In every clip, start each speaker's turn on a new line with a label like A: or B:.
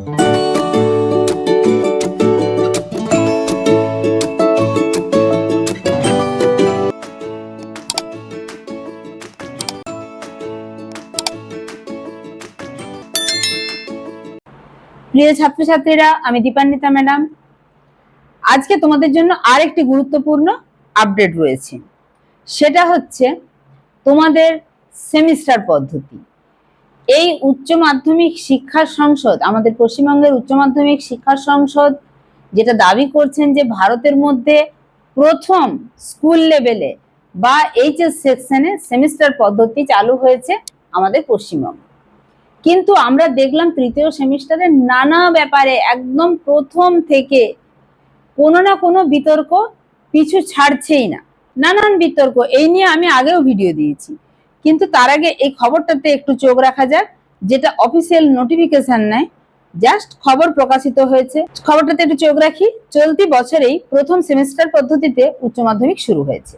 A: প্রিয় ছাত্রছাত্রীরা, আমি দীপান্বিতা ম্যাডাম। আজকে তোমাদের জন্য আরেকটি গুরুত্বপূর্ণ আপডেট রয়েছে। সেটা হচ্ছে তোমাদের সেমিস্টার পদ্ধতি। এই উচ্চ মাধ্যমিক শিক্ষা সংসদ, আমাদের পশ্চিমবঙ্গের উচ্চ মাধ্যমিক শিক্ষা সংসদ যেটা দাবি করছেন যে ভারতের মধ্যে প্রথম স্কুল লেভেলে বা এইচএস সেকশনে সেমিস্টার পদ্ধতি চালু হয়েছে আমাদের পশ্চিমবঙ্গে। কিন্তু আমরা দেখলাম তৃতীয় সেমিস্টারে নানা ব্যাপারে একদম প্রথম থেকে কোনো না কোনো বিতর্ক পিছু ছাড়ছেই না। নানান বিতর্ক, এই নিয়ে আমি আগেও ভিডিও দিয়েছি। কিন্তু তার আগে এই খবরটাতে একটু চোখ রাখা যাক, যেটা অফিসিয়াল নোটিফিকেশন নেয় জাস্ট খবর প্রকাশিত হয়েছে। খবরটাতে একটু চোখ রাখি, চলতি বছরেই প্রথম সেমিস্টার পদ্ধতিতে উচ্চ মাধ্যমিক শুরু হয়েছে।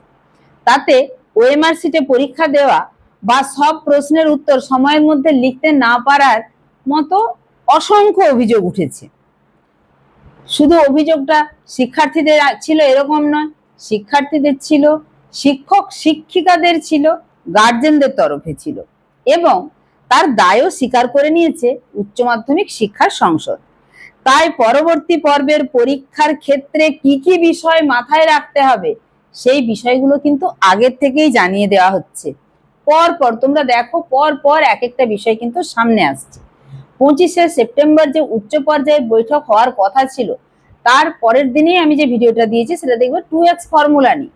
A: তাতে ওএমআর সিটে পরীক্ষা দেওয়া বা সব প্রশ্নের উত্তর সময়ের মধ্যে লিখতে না পারার মতো অসংখ্য অভিযোগ উঠেছে। শুধু অভিযোগটা শিক্ষার্থীদের ছিল এরকম নয়, শিক্ষার্থীদের ছিল শিক্ষক শিক্ষিকাদের ছিল গার্জেনদের তরফে ছিল এবং তার দায়ও স্বীকার করে নিয়েছে উচ্চ মাধ্যমিক শিক্ষা সংসদ। তাই পরবর্তী পর্বের পরীক্ষার ক্ষেত্রে কি কি বিষয় মাথায় রাখতে হবে সেই বিষয়গুলো কিন্তু আগের থেকেই জানিয়ে দেওয়া হচ্ছে। পর পর তোমরা দেখো পর পর এক একটা বিষয় কিন্তু সামনে আসছে। পঁচিশে সেপ্টেম্বর যে উচ্চ পর্যায়ের বৈঠক হওয়ার কথা ছিল, তার পরের দিনেই আমি যে ভিডিওটা দিয়েছি সেটা দেখবে টু এক্স ফর্মুলা নিয়ে।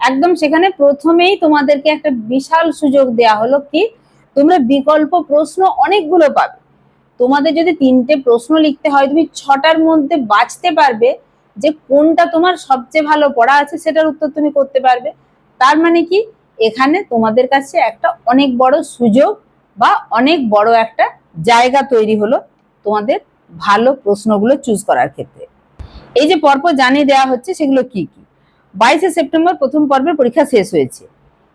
A: একদম সেখানে প্রথমেই তোমাদেরকে একটা বিশাল সুযোগ দেয়া হলো কি, তোমরা বিকল্প প্রশ্ন অনেকগুলো পাবে। তোমাদের যদি তিনটে প্রশ্ন লিখতে হয়, তুমি ছটার মধ্যে বাঁচতে পারবে যে কোনটা তোমার সবচেয়ে ভালো পড়া আছে, সেটার উত্তর তুমি করতে পারবে। তার মানে কি, এখানে তোমাদের কাছে একটা অনেক বড় সুযোগ বা অনেক বড় একটা জায়গা তৈরি হলো তোমাদের ভালো প্রশ্নগুলো চুজ করার ক্ষেত্রে। এই যে পরপর জানিয়ে দেওয়া হচ্ছে, সেগুলো কি কি? বাইশে সেপ্টেম্বর প্রথম পর্বের পরীক্ষা শেষ হয়েছে।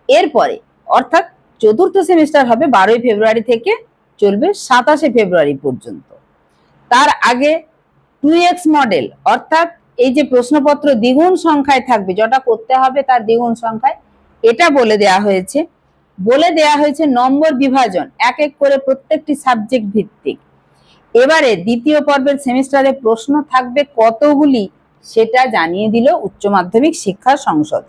A: এরপরে, অর্থাৎ চতুর্থ সেমিস্টার হবে বারোই ফেব্রুয়ারি থেকে চলবে সাতাশে ফেব্রুয়ারি পর্যন্ত। তার আগে টু এক্স মডেল, অর্থাৎ এই যে প্রশ্নপত্র দ্বিগুণ সংখ্যায় থাকবে, যেটা করতে হবে তার দ্বিগুণ সংখ্যায়, এটা বলে দেয়া হয়েছে। বলে দেয়া হয়েছে নম্বর বিভাজন, এক এক করে প্রত্যেকটি সাবজেক্ট ভিত্তিক। এবারে দ্বিতীয় পর্বের সেমিস্টারে প্রশ্ন থাকবে কতগুলি সেটা জানিয়ে দিল উচ্চ মাধ্যমিক শিক্ষা সংসদ।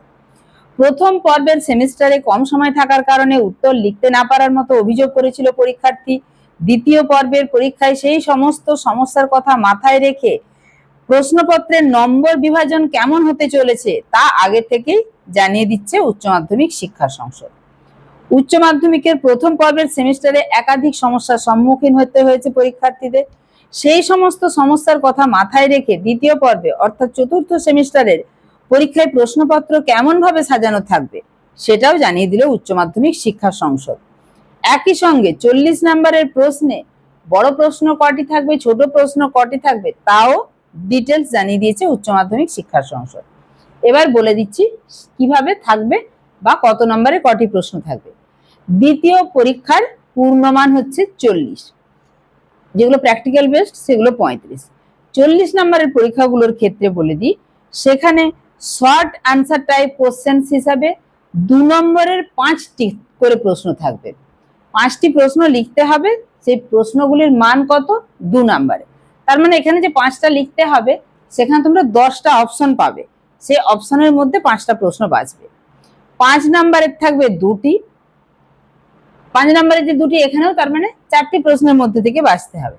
A: প্রথম পর্বের সেমিস্টারে কম সময় থাকার কারণে উত্তর লিখতে না পারার মতো অভিযোগ করেছিল পরীক্ষার্থী। দ্বিতীয় পর্বের পরীক্ষায় সেই সমস্ত সমস্যার কথা মাথায় রেখে প্রশ্নপত্রের নম্বর বিভাজন কেমন হতে চলেছে তা আগে থেকেই জানিয়ে দিচ্ছে উচ্চ মাধ্যমিক শিক্ষা সংসদ। উচ্চ মাধ্যমিকের প্রথম পর্বের সেমিস্টারে একাধিক সমস্যার সম্মুখীন হতে হয়েছে পরীক্ষার্থীদের। সেই সমস্ত সমস্যার কথা মাথায় রেখে দ্বিতীয় পর্বে, অর্থাৎ চতুর্থ সেমিস্টারের পরীক্ষায় প্রশ্নপত্র কেমন ভাবে সাজানো থাকবে, সেটাও জানিয়ে দিল উচ্চ মাধ্যমিক শিক্ষা সংসদ। একই সঙ্গে চল্লিশ নম্বরের প্রশ্নে বড় প্রশ্ন কটি থাকবে, ছোট প্রশ্ন কটি থাকবে, তাও ডিটেলস জানিয়ে দিয়েছে উচ্চ মাধ্যমিক শিক্ষা সংসদ। এবার বলে দিচ্ছি কীভাবে থাকবে বা কত নম্বরে কটি প্রশ্ন থাকবে। দ্বিতীয় পরীক্ষার পূর্ণমান হচ্ছে চল্লিশ। যেগুলো প্র্যাকটিক্যাল বেসড সেগুলো পঁয়ত্রিশ। চল্লিশ নম্বরের পরীক্ষাগুলোর ক্ষেত্রে বলে দিই, সেখানে শর্ট অ্যান্সার টাইপ কোশ্চেন্স হিসাবে দু নম্বরের পাঁচটি করে প্রশ্ন থাকবে। পাঁচটি প্রশ্ন লিখতে হবে, সেই প্রশ্নগুলির মান কত? দু নম্বরে। তার মানে এখানে যে পাঁচটা লিখতে হবে, সেখানে তোমরা দশটা অপশন পাবে। সেই অপশনের মধ্যে পাঁচটা প্রশ্ন বাঁচবে। পাঁচ নাম্বারের থাকবে দুটি পাঁচ নাম্বারের যে দুটি এখানেও তার মানে চারটি প্রশ্নের মধ্যে থেকে বাঁচতে হবে।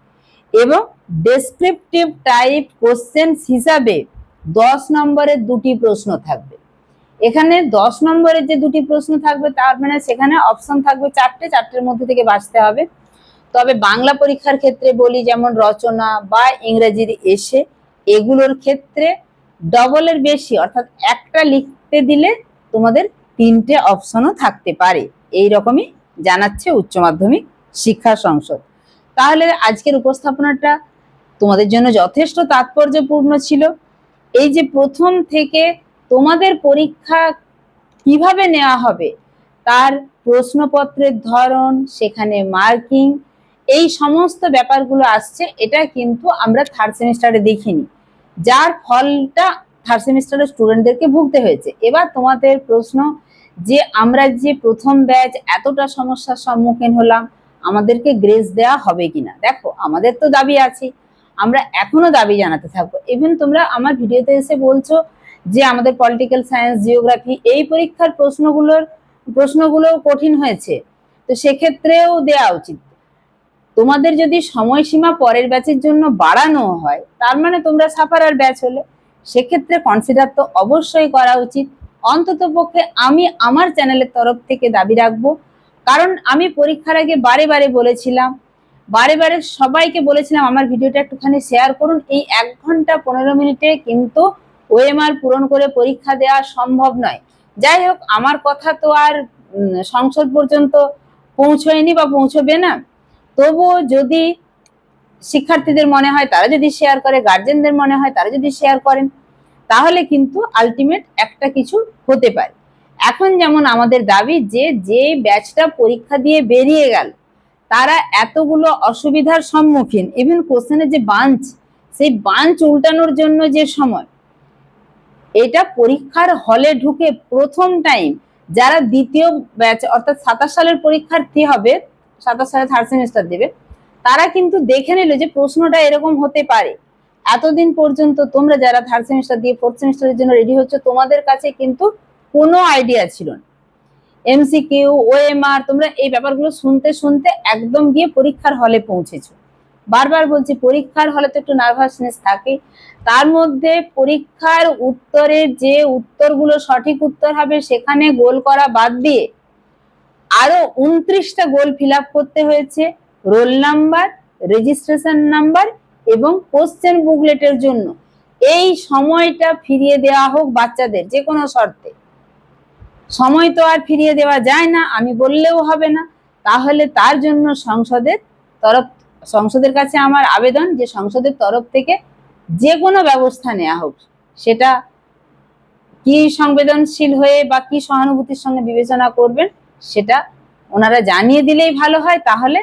A: এবং ডেসক্রিপটিভ টাইপ কোশ্চেন হিসাবে দশ নম্বরের দুটি প্রশ্ন থাকবে। এখানে দশ নম্বরের যে দুটি প্রশ্ন থাকবে, তার মানে সেখানে অপশন থাকবে চারটে, চারটের মধ্যে থেকে বাঁচতে হবে। তবে বাংলা পরীক্ষার ক্ষেত্রে বলি, যেমন রচনা বা ইংরেজির এসে এগুলোর ক্ষেত্রে ডবলের বেশি, অর্থাৎ একটা লিখতে দিলে তোমাদের তিনটে অপশনও থাকতে পারে। এই রকমই জানাচ্ছে উচ্চ মাধ্যমিক শিক্ষা সংসদ। তাহলে আজকের উপস্থাপনাটা তোমাদের জন্য যথেষ্ট তাৎপর্যপূর্ণ ছিল। এই যে প্রথম থেকে তোমাদের পরীক্ষা কীভাবে নেওয়া হবে, তার প্রশ্নপত্রের ধরন, সেখানে মার্কিং, এই সমস্ত ব্যাপারগুলো আসছে, এটা কিন্তু আমরা থার্ড সেমিস্টারে দেখিনি। যার ফলটা থার্ড সেমিস্টারের স্টুডেন্টদেরকে ভুগতে হয়েছে। এবার তোমাদের প্রশ্ন যে আমরা যে প্রথম ব্যাচ এতটা সমস্যার সম্মুখীন হলাম, আমাদেরকে গ্রেস দেওয়া হবে কিনা? দেখো, আমাদের তো দাবি আছে। আমরা এখনও দাবি জানাতে থাকব। ইভেন তোমরা আমার ভিডিওতে এসে বলছো যে আমাদের পলিটিক্যাল সায়েন্স জিওগ্রাফি এই পরীক্ষার প্রশ্নগুলোর প্রশ্নগুলো কঠিন হয়েছে। তো সেক্ষেত্রেও দেওয়া উচিত। তোমাদের যদি সময়সীমা পরের ব্যাচের জন্য বাড়ানো হয়, তার মানে তোমরা সাফারার ব্যাচ হলে, সেক্ষেত্রে কনসিডার তো অবশ্যই করা উচিত। অন্তত পক্ষে আমি আমার চ্যানেলের তরফ থেকে দাবি রাখব। কারণ আমি পরীক্ষার আগে বারে বারে বলেছিলাম, বারে বারে সবাইকে বলেছিলাম আমার ভিডিওটা একটুখানি শেয়ার করুন। এই এক ঘণ্টা পনেরো মিনিটে কিন্তু ওএমআর পূরণ করে পরীক্ষা দেওয়া সম্ভব নয়। যাই হোক, আমার কথা তো আর সংসদ পর্যন্ত পৌঁছয়নি বা পৌঁছবে না। তবুও যদি শিক্ষার্থীদের মনে হয়, তারা যদি শেয়ার করে গার্জেনদের মনে হয়, তারা যদি শেয়ার করেন তাহলে কিন্তু আলটিমেট একটা কিছু হতে পারে। এখন যেমন আমাদের দাবি যে যে ব্যাচটা পরীক্ষা দিয়ে বেরিয়ে গেল, তারা এতগুলো অসুবিধার সম্মুখীন। ইভেন কোশ্চেনের যে বাঞ্চ সেই বাঞ্চ উল্টানোর জন্য যে সময়, এটা পরীক্ষার হলে ঢুকে প্রথম টাইম যারা দ্বিতীয় ব্যাচ অর্থাৎ সাতাশ সালের পরীক্ষার্থী হবে, সাতাশ সালে থার্ড সেমিস্টার দেবে, তারা কিন্তু দেখে নিল যে প্রশ্নটা এরকম হতে পারে। এতদিন পর্যন্ত তোমরা যারা থার্ড সেমিস্টার দিয়ে ফোর্থ সেমিস্টারের জন্য রেডি হচ্ছে, তোমাদের কাছে কিন্তু কোনো আইডিয়া ছিল না। এমসিকিউ ওএমআর তোমরা এই ব্যাপারগুলো শুনতে শুনতে একদম গিয়ে পরীক্ষার হলে পৌঁছেছো। বারবার বলছি, পরীক্ষার হলে তো একটু নার্ভাসনেস থাকে। তার মধ্যে পরীক্ষার উত্তরে যে উত্তরগুলো সঠিক উত্তর হবে, সেখানে গোল করা বাদ দিয়ে আরও উনত্রিশটা গোল ফিল করতে হয়েছে। রোল নাম্বার রেজিস্ট্রেশন নাম্বার এবং কোশ্চেন বুকলেটের জন্য। এই সময়টা ফিরিয়ে দেওয়া হোক বাচ্চাদের, যে কোনো শর্তে। সময় তো আর ফিরিয়ে দেওয়া যায় না, আমি বললেও হবে না। তাহলে তার জন্য সংসদের তরফ, সংসদের কাছে আমার আবেদন যে সংসদের তরফ থেকে যে কোনো ব্যবস্থা নেওয়া হোক, সেটা কি সংবেদনশীল হয়ে বা কি সহানুভূতির সঙ্গে বিবেচনা করবেন, সেটা ওনারা জানিয়ে দিলেই ভালো হয়। তাহলে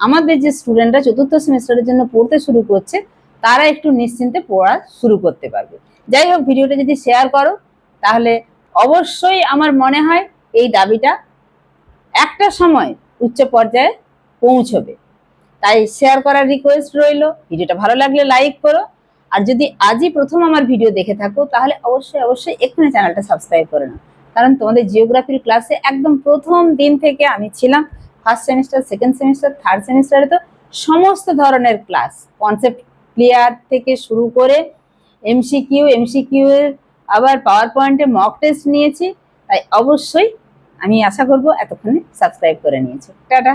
A: আমাদের যে স্টুডেন্টরা চতুর্থ সেমিস্টারের জন্য পড়তে শুরু করছে, তারা একটু নিশ্চিন্তে পড়া শুরু করতে পারবে। যাই হোক, ভিডিওটা যদি শেয়ার করো, তাহলে অবশ্যই আমার মনে হয় এই দাবিটা একটা সময় উচ্চ পর্যায়ে পৌঁছবে। তাই শেয়ার করার রিকোয়েস্ট রইল। ভিডিওটা ভালো লাগলে লাইক করো। আর যদি আজই প্রথম আমার ভিডিও দেখে থাকো, তাহলে অবশ্যই অবশ্যই এক্ষুনি চ্যানেলটা সাবস্ক্রাইব করে নাও। কারণ তোমাদের জিওগ্রাফির ক্লাসে একদম প্রথম দিন থেকে আমি ছিলাম। First semester second semester third সেমিস্টারে তো সমস্ত ধরনের ক্লাস কনসেপ্ট ক্লিয়ার থেকে শুরু করে এমসিকিউ এমসিকিউ এর আবার পাওয়ার পয়েন্টে মক টেস্ট নিয়েছি, তাই অবশ্যই আমি আশা করব এতক্ষণে সাবস্ক্রাইব করে নিয়েছি। টাটা!